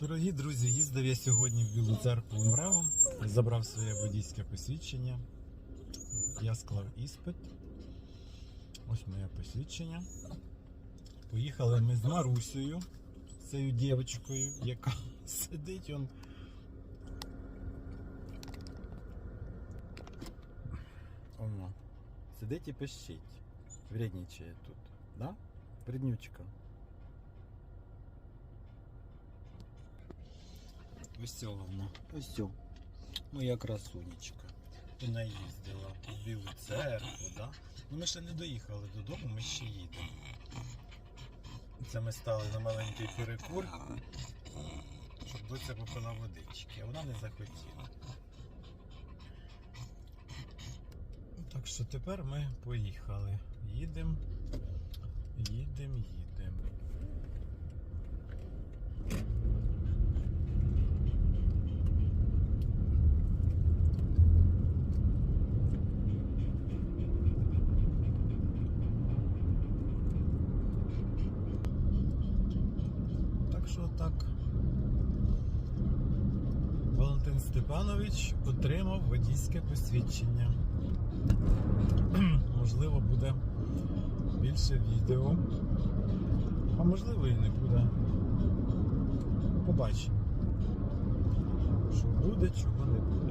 Дорогі друзі, їздив я сьогодні в Білу церкву МРЕВом, забрав своє водійське посвідчення. Я склав іспит. Ось моє посвідчення. Поїхали ми з Марусею, цією дівчинкою, яка сидить он. Оно. Сидить і пищить. Вредничає тут. Да? Вреднючка. Ось цього вона. Ось цього. Моя красунечка. Вона їздила в Білу церкву, да? Ну ми ще не доїхали додому, ми ще їдемо. Це ми стали на маленький перекур, щоб доця попила водички, а вона не захотіла. Так що тепер ми поїхали. Їдемо, їдемо. Так що так. Валентин Степанович отримав водійське посвідчення. можливо, буде більше відео. А можливо і не буде. Побачимо. Що буде, чого не буде.